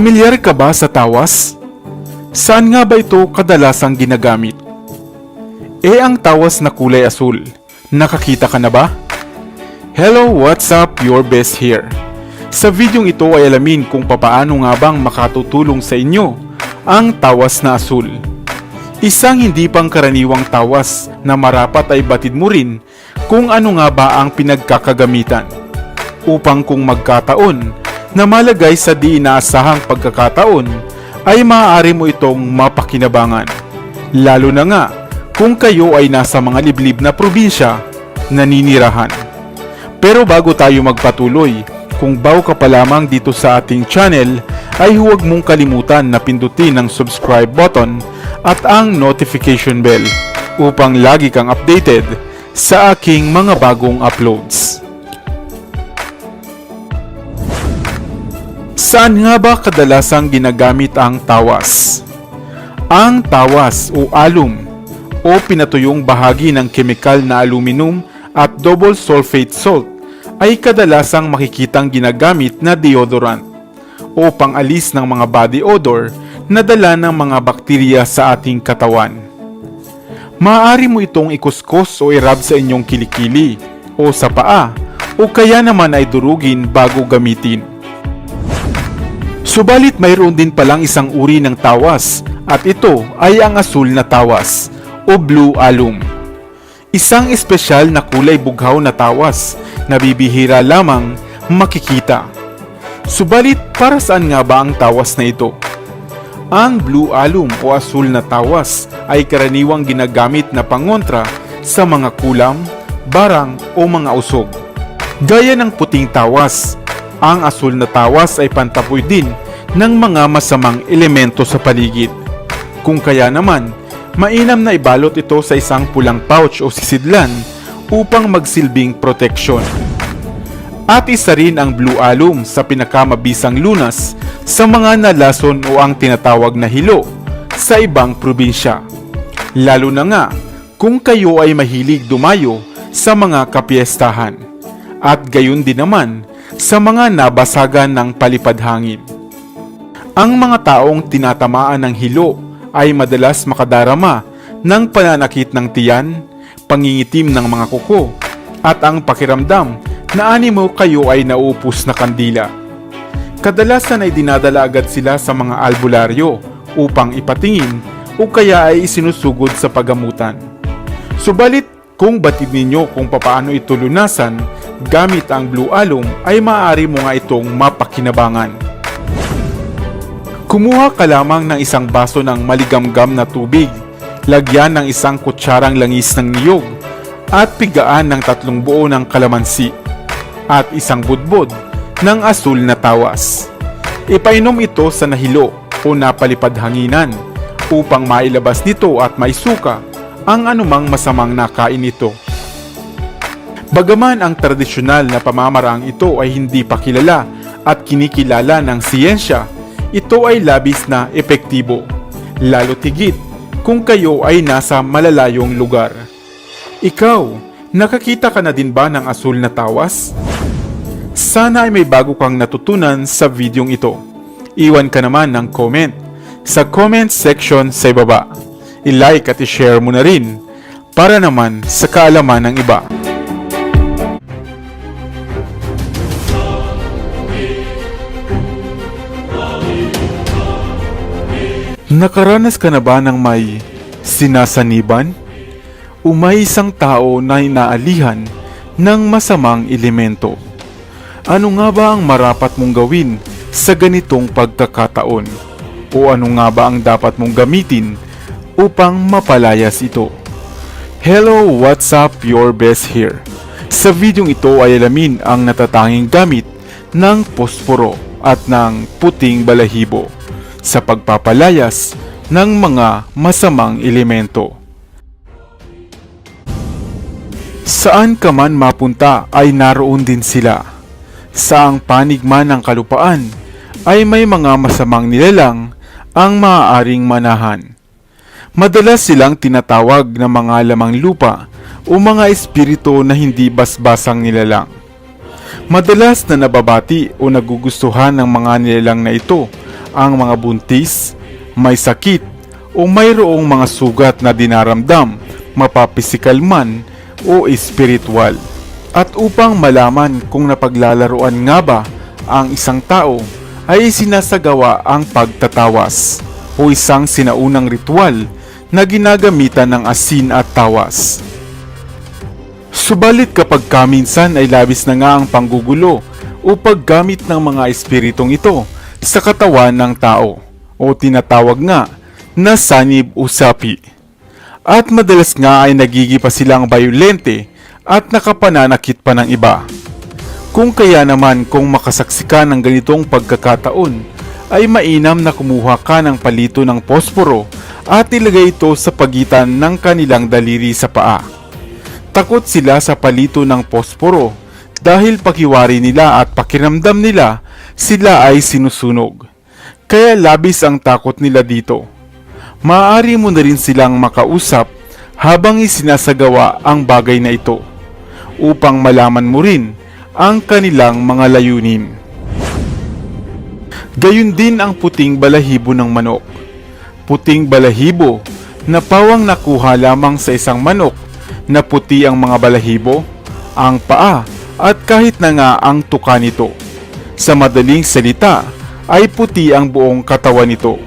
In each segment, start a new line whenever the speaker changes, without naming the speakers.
Pamilyar ka ba sa tawas? Saan nga ba ito kadalasang ginagamit? Eh ang tawas na kulay asul, nakakita ka na ba? Hello, what's up? Your best here. Sa videong ito ay alamin kung papaano nga bang makatutulong sa inyo ang tawas na asul. Isang hindi pang karaniwang tawas na marapat ay batid mo rin kung ano nga ba ang pinagkakagamitan. Upang kung magkataon na malagay sa di inaasahang pagkakataon ay maaari mo itong mapakinabangan. Lalo na nga kung kayo ay nasa mga liblib na probinsya naninirahan. Pero bago tayo magpatuloy, kung bago ka pa lamang dito sa ating channel, ay huwag mong kalimutan na pindutin ang subscribe button at ang notification bell upang lagi kang updated sa aking mga bagong uploads. Saan nga ba kadalasang ginagamit ang tawas? Ang tawas o alum o pinatuyong bahagi ng kemikal na aluminum at double sulfate salt ay kadalasang makikitang ginagamit na deodorant o pangalis ng mga body odor na dala ng mga bakterya sa ating katawan. Maaari mo itong ikuskus o irab sa inyong kilikili o sa paa o kaya naman ay durugin bago gamitin. Subalit mayroon din palang isang uri ng tawas at ito ay ang asul na tawas o blue alum. Isang espesyal na kulay bughaw na tawas na bibihira lamang makikita. Subalit para saan nga ba ang tawas na ito? Ang blue alum o asul na tawas ay karaniwang ginagamit na pangontra sa mga kulam, barang o mga usog. Gaya ng puting tawas, ang asul na tawas ay pantapoy din ng mga masamang elemento sa paligid. Kung kaya naman, mainam na ibalot ito sa isang pulang pouch o sisidlan upang magsilbing proteksyon. At isa rin ang blue alum sa pinakamabisang lunas sa mga nalason o ang tinatawag na hilo sa ibang probinsya. Lalo na nga kung kayo ay mahilig dumayo sa mga kapiestahan at gayon din naman sa mga nabasagan ng palipad hangin. Ang mga taong tinatamaan ng hilo ay madalas makadarama ng pananakit ng tiyan, pangingitim ng mga kuko, at ang pakiramdam na animo kayo ay naupos na kandila. Kadalasan ay dinadala agad sila sa mga albularyo upang ipatingin o kaya ay isinusugod sa pagamutan. Subalit kung batid ninyo kung papaano ito lunasan gamit ang blue alum ay maaari mo nga itong mapakinabangan. Kumuha ka lamang ng isang baso ng maligamgam na tubig, lagyan ng isang kutsarang langis ng niyog, at pigaan ng tatlong buo ng kalamansi, at isang budbod ng asul na tawas. Ipainom ito sa nahilo o napalipad hanginan upang mailabas nito at maisuka ang anumang masamang nakain nito. Bagaman ang tradisyonal na pamamaraang ito ay hindi pa kilala at kinikilala ng siyensya, ito ay labis na epektibo, lalo tigit kung kayo ay nasa malalayong lugar. Ikaw, nakakita ka na din ba ng asul na tawas? Sana ay may bago kang natutunan sa videong ito. Iwan ka naman ng comment sa comment section sa ibaba. I-like at i-share mo na rin para naman sa kaalaman ng iba. Nakaranas ka na ba ng may sinasaniban? O may isang tao na inaalihan ng masamang elemento? Ano nga ba ang marapat mong gawin sa ganitong pagkakataon? O ano nga ba ang dapat mong gamitin upang mapalayas ito? Hello, what's up? Your best here. Sa videong ito ay alamin ang natatanging gamit ng posporo at ng puting balahibo sa pagpapalayas ng mga masamang elemento. Saan ka man mapunta ay naroon din sila. Sa ang panig man ng kalupaan ay may mga masamang nilalang ang maaaring manahan. Madalas silang tinatawag na mga lamang lupa o mga espiritu na hindi basbasang nilalang. Madalas na nababati o nagugustuhan ng mga nilalang na ito ang mga buntis, may sakit, o mayroong mga sugat na dinaramdam, mapapisikal man o espiritual. At upang malaman kung napaglalaruan nga ba ang isang tao, ay sinasagawa ang pagtatawas o isang sinaunang ritual na ginagamitan ng asin at tawas. Subalit kapag kaminsan ay labis na nga ang panggugulo o paggamit ng mga espiritong ito sa katawan ng tao o tinatawag nga na sanib o sapi. At madalas nga ay nagigipa silang bayolente at nakapananakit pa ng iba. Kung kaya naman kung makasaksi ka ng ganitong pagkakataon, ay mainam na kumuha ka ng palito ng posporo at ilagay ito sa pagitan ng kanilang daliri sa paa. Takot sila sa palito ng posporo dahil pakiwari nila at pakiramdam nila sila ay sinusunog. Kaya labis ang takot nila dito. Maaari mo na rin silang makausap habang isinasagawa ang bagay na ito upang malaman mo rin ang kanilang mga layunin. Gayun din ang puting balahibo ng manok. Puting balahibo na pawang nakuha lamang sa isang manok na puti ang mga balahibo, ang paa at kahit na nga ang tuka nito. Sa madaling salita ay puti ang buong katawan nito.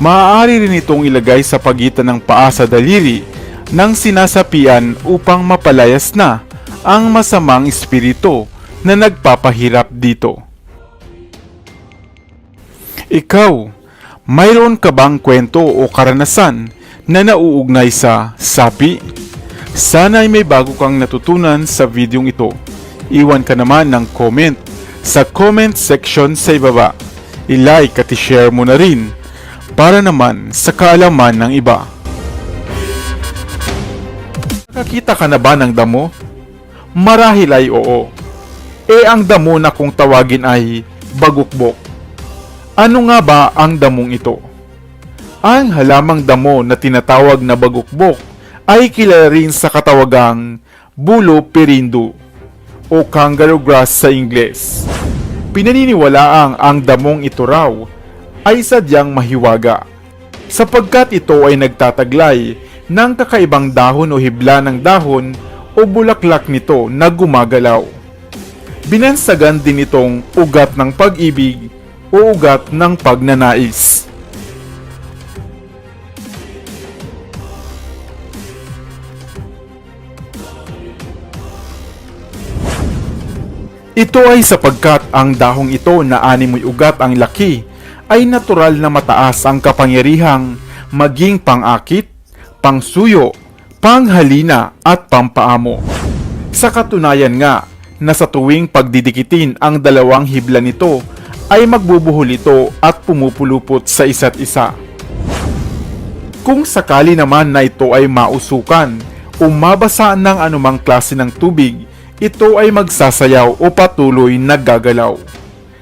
Maaari rin itong ilagay sa pagitan ng paa sa daliri ng sinasapian upang mapalayas na ang masamang espiritu na nagpapahirap dito. Ikaw, mayroon ka bang kwento o karanasan na nauugnay sa sapi? Sana ay may bago kang natutunan sa videong ito. Iwan ka naman ng comment sa comment section sa ibaba. I-like at i-share mo na rin para naman sa kaalaman ng iba. Nakakita ka na ba ng damo? Marahil ay oo. E ang damo na kung tawagin ay bagukbok. Ano nga ba ang damong ito? Ang halamang damo na tinatawag na bagukbok ay kilala rin sa katawagang bulo perindo o kangaroo grass sa Ingles. Pinaniniwalaang ang damong ito raw ay sadyang mahiwaga sapagkat ito ay nagtataglay ng kakaibang dahon o hibla ng dahon o bulaklak nito na gumagalaw. Binansagan din itong ugat ng pag-ibig o ugat ng pagnanais. Ito ay sapagkat ang dahong ito na animoy ugat ang laki ay natural na mataas ang kapangyarihang maging pangakit, pangsuyo, panghalina at pampaamo. Sa katunayan nga na sa tuwing pagdidikitin ang dalawang hibla nito ay magbubuhol ito at pumupulupot sa isa't isa. Kung sakali naman na ito ay mausukan o mabasa ng anumang klase ng tubig, ito ay magsasayaw o patuloy naggagalaw.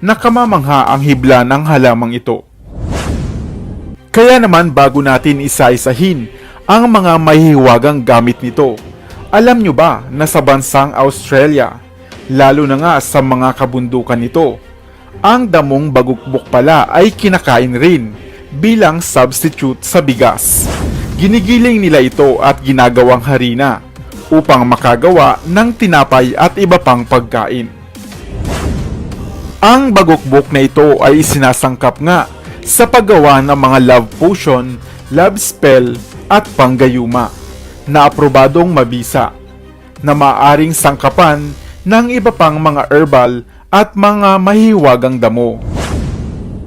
Nakamamangha ang hibla ng halamang ito. Kaya naman bago natin isa-isahin ang mga mahihiwagang gamit nito, alam nyo ba na sa bansang Australia, lalo na nga sa mga kabundukan nito, ang damong bagukbok pala ay kinakain rin bilang substitute sa bigas. Ginigiling nila ito at ginagawang harina upang makagawa ng tinapay at iba pang pagkain. Ang bagukbok na ito ay isinasangkap nga sa paggawa ng mga love potion, love spell at panggayuma na aprobadong mabisa na maaring sangkapan ng iba pang mga herbal at mga mahiwagang damo.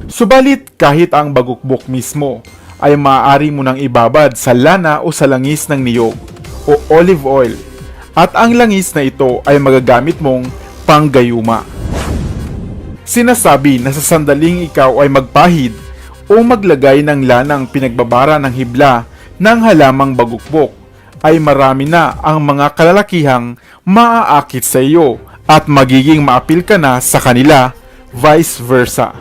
Subalit kahit ang bagukbok mismo ay maaari mo nang ibabad sa lana o sa langis ng niyog o olive oil at ang langis na ito ay magagamit mong panggayuma. Sinasabi na sa sandaling ikaw ay magpahid o maglagay ng lanang pinagbabara ng hibla ng halamang bagukbok ay marami na ang mga kalalakihang maaakit sa iyo at magiging maapil ka na sa kanila, vice versa.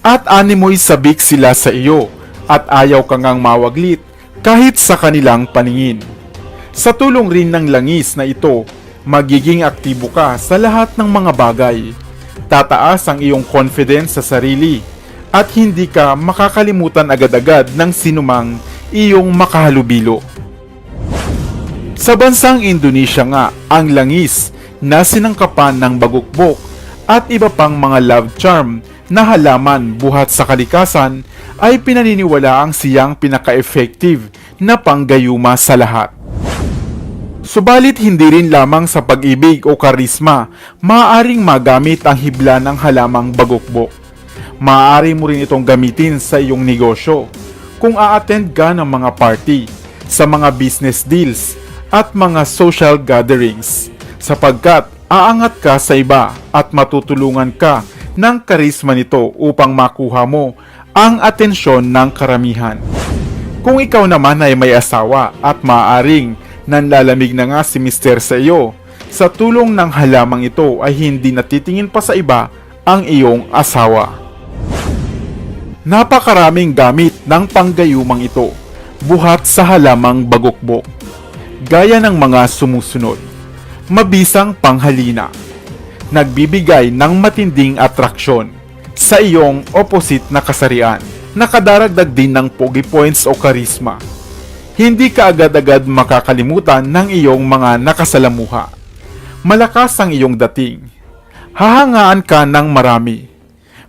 At animoy sabik sila sa iyo at ayaw kang ngang mawaglit kahit sa kanilang paningin. Sa tulong rin ng langis na ito, magiging aktibo ka sa lahat ng mga bagay tataas ang iyong confidence sa sarili at hindi ka makakalimutan agad-agad ng sinumang iyong makahalubilo. Sa bansang Indonesia nga, ang langis na sinangkapan ng bagukbok at iba pang mga love charm na halaman buhat sa kalikasan ay pinaniniwala ang siyang pinaka-effective na panggayuma sa lahat. Subalit hindi rin lamang sa pag-ibig o karisma maaaring magamit ang hibla ng halamang bagukbok. Maaari mo rin itong gamitin sa iyong negosyo kung a-attend ka ng mga party, sa mga business deals, at mga social gatherings sapagkat aangat ka sa iba at matutulungan ka ng karisma nito upang makuha mo ang atensyon ng karamihan. Kung ikaw naman ay may asawa at maaaring nanlalamig na nga si mister sa iyo, sa tulong ng halamang ito ay hindi natitingin pa sa iba ang iyong asawa. Napakaraming gamit ng panggayumang ito, buhat sa halamang bagukbok. Gaya ng mga sumusunod. Mabisang panghalina. Nagbibigay ng matinding atraksyon sa iyong opposite na kasarian. Nakadaragdag din ng pogi points o karisma. Hindi ka agad-agad makakalimutan ng iyong mga nakasalamuha. Malakas ang iyong dating. Hahangaan ka ng marami.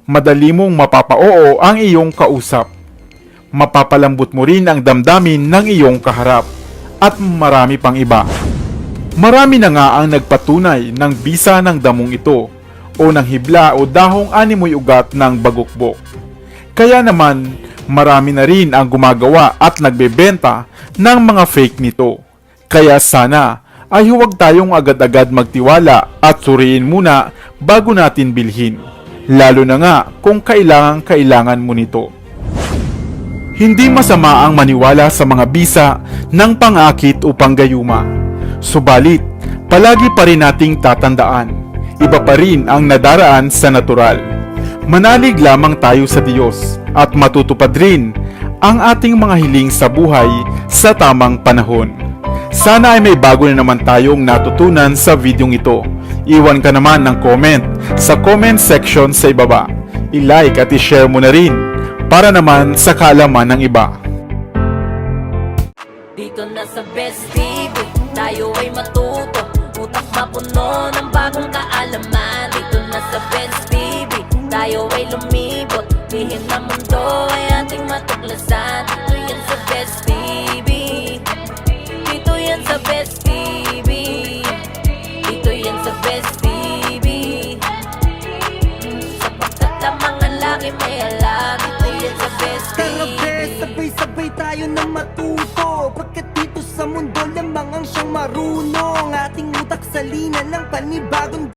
Madali mong mapapaoo ang iyong kausap. Mapapalambot mo rin ang damdamin ng iyong kaharap at marami pang iba. Marami na nga ang nagpatunay ng bisa ng damong ito o ng hibla o dahong animoy ugat ng bagukbok. Kaya naman, marami na rin ang gumagawa at nagbebenta ng mga fake nito. Kaya sana ay huwag tayong agad-agad magtiwala at suriin muna bago natin bilhin. Lalo na nga kung kailangan kailangan mo nito. Hindi masama ang maniwala sa mga bisa ng pangakit o panggayuma. Subalit, palagi pa rin nating tatandaan, iba pa rin ang nadaraan sa natural. Manalig lamang tayo sa Diyos at matutupad rin ang ating mga hiling sa buhay sa tamang panahon. Sana ay may bago na naman tayong natutunan sa videong ito. Iwan ka naman ng comment sa comment section sa ibaba. I-like at i-share mo na rin para naman sa kaalaman ng iba.
Dito na sa mundo ay ating matuklasan. Dito yan sa Best TV Dito yan sa Best TV Dito yan sa Best TV Sapagkat ang mga may alam. Dito yan sa Best TV
bes, sabay-sabay tayo na matuto. Pagkat dito sa mundo lamang ang siyang marunong? Ating utak sa linan ng panibagong